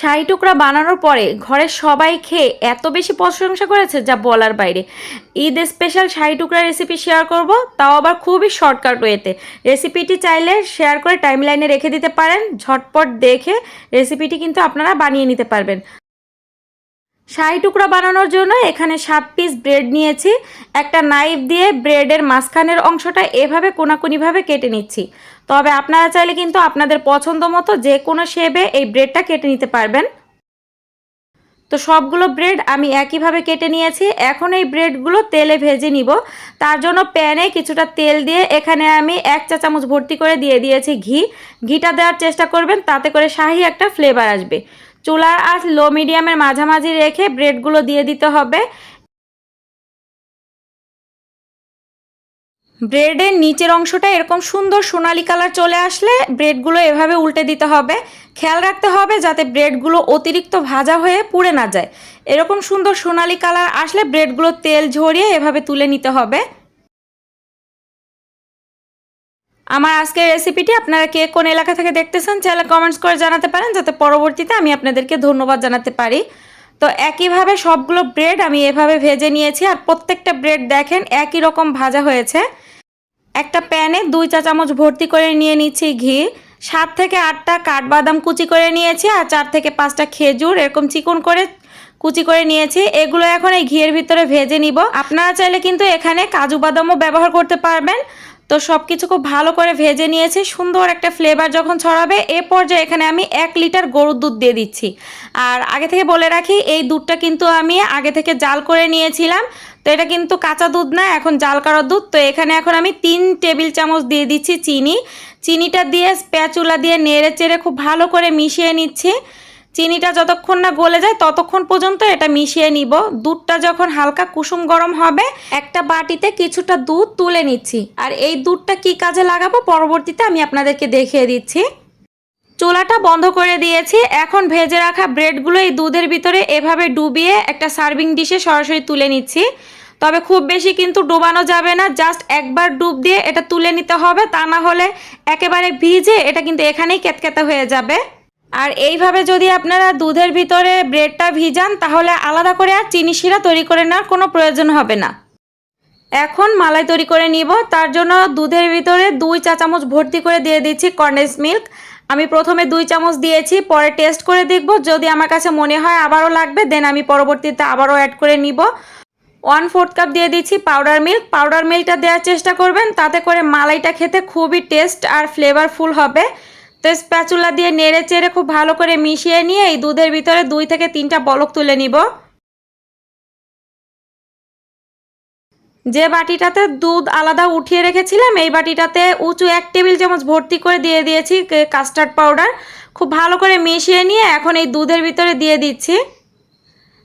শাহি টুকরা বানানোর পরে ঘরের সবাই খেয়ে এত বেশি প্রশংসা করেছে যা বলার বাইরে। ঈদ স্পেশাল শাড়ি টুকরা রেসিপি শেয়ার করব, তাও আবার খুবই শর্টকাট ওয়েতে রেসিপিটি চাইলে শেয়ার করে টাইম লাইনে রেখে দিতে পারেন, ঝটপট দেখে রেসিপিটি কিন্তু আপনারা বানিয়ে নিতে পারবেন। শাহি টুকরা বানানোর জন্য এখানে সাত পিস ব্রেড নিয়েছি। একটা নাইফ দিয়ে ব্রেডের মাঝখানের অংশটা এভাবে কোনাকুনিভাবে কেটে নিচ্ছি। তবে আপনারা চাইলে কিন্তু আপনাদের পছন্দ মতো যে কোনো শেপে এই ব্রেডটা কেটে নিতে পারবেন। তো সবগুলো ব্রেড আমি একইভাবে কেটে নিয়েছি। এখন এই ব্রেডগুলো তেলে ভেজে নিব। তার জন্য প্যানে কিছুটা তেল দিয়ে এখানে আমি এক চা চামচ ভর্তি করে দিয়ে দিয়েছি ঘি। ঘিটা দেওয়ার চেষ্টা করবেন, তাতে করে শাহি একটা ফ্লেভার আসবে। চুলার আঁচ লো মিডিয়ামের মাঝামাঝি রেখে ব্রেডগুলো দিয়ে দিতে হবে। ব্রেডের নিচের অংশটা এরকম সুন্দর সোনালি কালার চলে আসলে ব্রেডগুলো এভাবে উল্টে দিতে হবে। খেয়াল রাখতে হবে যাতে ব্রেডগুলো অতিরিক্ত ভাজা হয়ে পুড়ে না যায়। এরকম সুন্দর সোনালি কালার আসলে ব্রেডগুলো তেল ঝরিয়ে এভাবে তুলে নিতে হবে। আমার আজকের রেসিপিটি আপনারা কে কোন এলাকা থেকে দেখতেছেন চাইলে কমেন্টস করে জানাতে পারেন যাতে পরবর্তীতে আমি আপনাদেরকে ধন্যবাদ জানাতে পারি। তো একইভাবে সবগুলো ব্রেড আমি এভাবে ভেজে নিয়েছি আর প্রত্যেকটা ব্রেড দেখেন একই রকম ভাজা হয়েছে। একটা প্যানে দুই চা চামচ ভর্তি করে নিয়ে নিচ্ছি ঘি, সাত থেকে আটটা কাঠবাদাম কুচি করে নিয়েছি আর চার থেকে পাঁচটা খেজুর, এরকম চিকন করে কুচি করে নিয়েছি। এগুলো এখন এই ঘিয়ের ভিতরে ভেজে নিব। আপনারা চাইলে কিন্তু এখানে কাজু বাদামও ব্যবহার করতে পারবেন। তো সব কিছু খুব ভালো করে ভেজে নিয়েছি, সুন্দর একটা ফ্লেভার যখন ছড়াবে, এ পর্যায়ে এখানে আমি এক লিটার গরুর দুধ দিয়ে দিচ্ছি। আর আগে থেকে বলে রাখি, এই দুধটা কিন্তু আমি আগে থেকে জাল করে নিয়েছিলাম, তো এটা কিন্তু কাঁচা দুধ না, এখন জাল করা দুধ, তো এখানে এখন আমি তিন টেবিল চামচ দিয়ে দিচ্ছি চিনি। চিনিটা দিয়ে স্প্যাচুলা দিয়ে নেড়ে চেড়ে খুব ভালো করে মিশিয়ে নিচ্ছি। চিনিটা যতক্ষণ না গলে যায় ততক্ষণ পর্যন্ত এটা মিশিয়ে নিব। দুধটা যখন হালকা কুসুম গরম হবে, একটা বাটিতে কিছুটা দুধ তুলে নিচ্ছি। আর এই দুধটা কি কাজে লাগাবো পরবর্তীতে আমি আপনাদেরকে দেখিয়ে দিচ্ছি। চুলাটা বন্ধ করে দিয়েছি। এখন ভেজে রাখা ব্রেডগুলো এই দুধের ভিতরে এভাবে ডুবিয়ে একটা সার্ভিং ডিশে সরাসরি তুলে নিচ্ছি। তবে খুব বেশি কিন্তু ডোবানো যাবে না, জাস্ট একবার ডুব দিয়ে এটা তুলে নিতে হবে। তা না হলে একেবারে ভিজে এটা কিন্তু এখানেই কেতকেতা হয়ে যাবে। আর এইভাবে যদি আপনারা দুধের ভিতরে ব্রেডটা ভিজান, তাহলে আলাদা করে আর চিনি শিরা তৈরি করে নেওয়ার কোনো প্রয়োজন হবে না। এখন মালাই তৈরি করে নিব। তার জন্য দুধের ভিতরে দুই চা চামচ ভর্তি করে দিয়ে দিচ্ছি কন্ডেন্স মিল্ক। আমি প্রথমে দুই চামচ দিয়েছি, পরে টেস্ট করে দেখব। যদি আমার কাছে মনে হয় আবারও লাগবে, দেন আমি পরবর্তীতে আবারও অ্যাড করে নিব। ওয়ান ফোর্থ কাপ দিয়ে দিচ্ছি পাউডার মিল্ক। পাউডার মিল্কটা দেওয়ার চেষ্টা করবেন, তাতে করে মালাইটা খেতে খুবই টেস্ট আর ফ্লেভারফুল হবে। তো স্প্যাচুলা দিয়ে নেড়ে চেড়ে খুব ভালো করে মিশিয়ে নিয়ে এই দুধের ভিতরে দুই থেকে তিনটা বলক তুলে নিব। যে বাটিটাতে দুধ আলাদা উঠিয়ে রেখেছিলাম, এই বাটিটাতে উঁচু এক টেবিল চামচ ভর্তি করে দিয়ে দিয়েছি কাস্টার্ড পাউডার। খুব ভালো করে মিশিয়ে নিয়ে এখন এই দুধের ভিতরে দিয়ে দিচ্ছি।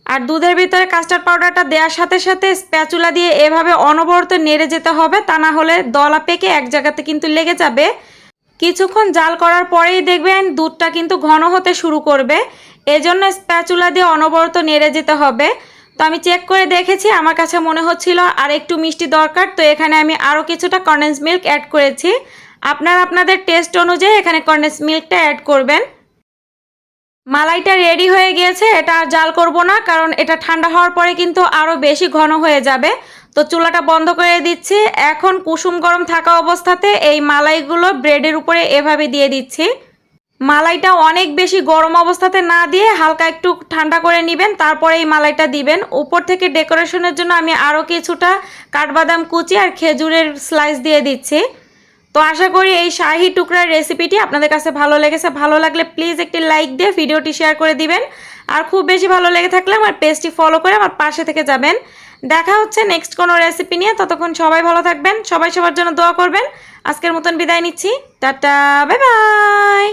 আর দুধের ভিতরে কাস্টার্ড পাউডারটা দেওয়ার সাথে সাথে স্প্যাচুলা দিয়ে এভাবে অনবরত নেড়ে যেতে হবে, তা না হলে দলা পেকে এক জায়গাতে কিন্তু লেগে যাবে। কিছুক্ষণ জাল করার পরেই দেখবেন দুধটা কিন্তু ঘন হতে শুরু করবে। এজন্য স্প্যাচুলা দিয়ে অনবরত নেড়ে যেতে হবে। তো আমি চেক করে দেখেছি, আমার কাছে মনে হচ্ছিল আর একটু মিষ্টি দরকার, তো এখানে আমি আরও কিছুটা কন্ডেন্স মিল্ক অ্যাড করেছি। আপনারা আপনাদের টেস্ট অনুযায়ী এখানে কন্ডেন্স মিল্কটা অ্যাড করবেন। মালাইটা রেডি হয়ে গিয়েছে, এটা আর জাল করব না, কারণ এটা ঠান্ডা হওয়ার পরে কিন্তু আরও বেশি ঘন হয়ে যাবে। তো চুলাটা বন্ধ করে দিচ্ছি। এখন কুসুম গরম থাকা অবস্থাতে এই মালাইগুলো ব্রেডের উপরে এভাবে দিয়ে দিচ্ছি। মালাইটা অনেক বেশি গরম অবস্থাতে না দিয়ে হালকা একটু ঠান্ডা করে নেবেন, তারপরে এই মালাইটা দিবেন। উপর থেকে ডেকোরেশনের জন্য আমি আরও কিছুটা কাঠবাদাম কুচি আর খেজুরের স্লাইস দিয়ে দিচ্ছি। তো আশা করি এই শাহি টুকরার রেসিপিটি আপনাদের কাছে ভালো লেগেছে। ভালো লাগলে প্লিজ একটি লাইক দিয়ে ভিডিওটি শেয়ার করে দিবেন। আর খুব বেশি ভালো লেগে থাকলে আমার পেজটি ফলো করে আমার পাশে থেকে যাবেন। দেখা হচ্ছে নেক্সট কোনো রেসিপি নিয়ে। ততক্ষণ সবাই ভালো থাকবেন, সবাই সবার জন্য দোয়া করবেন। আজকের মতন বিদায় নিচ্ছি। Tata bye bye